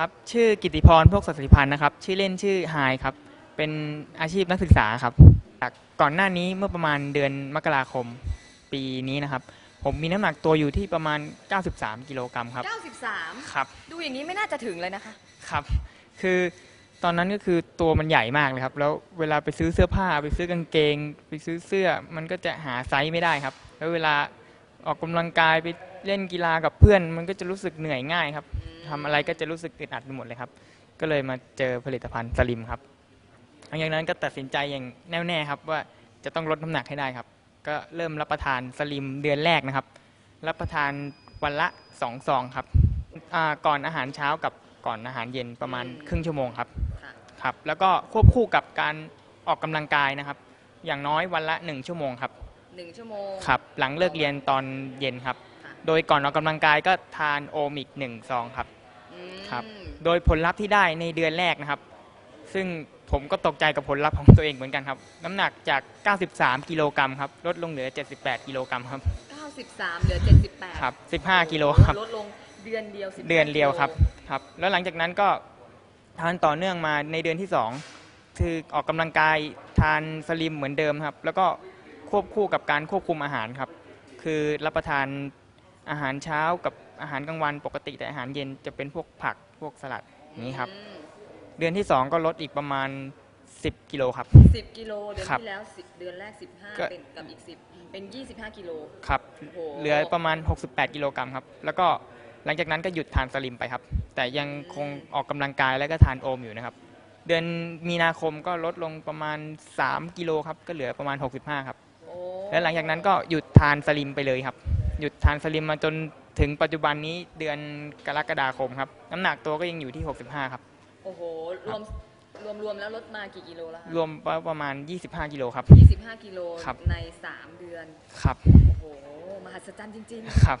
ครับชื่อกิติพรพวกสัตย์พันธ์นะครับ ชื่อเล่นชื่อไฮายครับ เป็นอาชีพนักศึกษาครับจากก่อนหน้านี้เมื่อประมาณเดือนมกราคมปีนี้นะครับ ผมมีน้ำหนักตัวอยู่ที่ประมาณ 93 กิโลกรัมครับ 93 ครับ ดูอย่างนี้ไม่น่าจะถึงเลยนะคะ ครับ คือตอนนั้นก็คือตัวมันใหญ่มากเลยครับ แล้วเวลาไปซื้อเสื้อผ้าไปซื้อกางเกง ไปซื้อเสื้อมันก็จะหาไซส์ไม่ได้ครับ แล้วเวลาออกกำลังกายไปเล่นกีฬากับเพื่อน มันก็จะรู้สึกเหนื่อยง่ายครับ ทำอะไรก็จะรู้สึกอึดอัดไปหมดเลยครับ ก็เลยมาเจอผลิตภัณฑ์สลิมครับหลังจากนั้นก็ตัดสินใจอย่างแน่วแน่ครับว่าจะต้องลดน้ำหนักให้ได้ครับ ก็เริ่มรับประทานสลิมเดือนแรกนะครับ รับประทานวันละสองซองครับอ่าก่อนอาหารเช้ากับก่อนอาหารเย็นประมาณอืมครึ่งชั่วโมงครับค่ะครับ แล้วก็ควบคู่กับการออกกำลังกายนะครับ อย่างน้อยวันละ 1 ชั่วโมงครับหนึ่งชั่วโมงครับหลังเลิกเรียนตอนเย็นครับค่ะโดยก่อนออกกำลังกายก็ทานโอมิกหนึ่งซองครับอืม ครับ โดยผลลัพธ์ที่ได้ในเดือนแรกนะครับ ซึ่งผมก็ตกใจกับผลลัพธ์ของตัวเองเหมือนกันครับ น้ำหนักจาก 93 กิโลกรัมครับ ลดลงเหลือ 78 กิโลกรัมครับ 93 เหลือ 78ครับ 15 กิโลครับ ลดลงเดือนเดียว15เดือนเดียวครับกิโลครับ แล้วหลังจากนั้นก็ทานต่อเนื่องมาในเดือนที่ 2 คือออกกำลังกายทานสลิมเหมือนเดิมครับ แล้วก็ควบคู่กับการควบคุมอาหารครับ คือรับประทานอาหารเช้ากับอาหารกลางวันปกติแต่อาหารเย็นจะเป็นพวกผัก พวกสลัดอย่างนี้ครับ อืมเดือนที่ 2 ก็ลดอีกประมาณ 10 กิโลครับ10กิโลเดือนครับที่แล้ว10เดือนแรกก็15เป็นกับอีก10เป็น25กิโล ครับ โอ้โห เหลือประมาณ 68 กิโลกรัมครับ แล้วก็หลังจากนั้นก็หยุดทานสลิมไปครับ แต่ยังคงออกกำลังกายแล้วก็ทานโอมอยู่นะครับ เดือนมีนาคมก็ลดลงประมาณ 3 กิโลครับ ก็เหลือประมาณ 65 ครับ โอ้แล้วหลังจากนั้นก็หยุดทานสลิมไปเลยครับ หยุดทานสลิมมาจน ถึงปัจจุบันนี้เดือนกรกฎาคมครับ น้ำหนักตัวก็ยังอยู่ที่ 65 ครับ โอ้โห รวมรวมรวมแล้วลดมากี่กิโลแล้วคะรวมประมาณ 25 กิโลครับ 25 กิโลครับ ใน 3 เดือน ครับ โอ้โห มหัศจรรย์จริง ๆ ครับ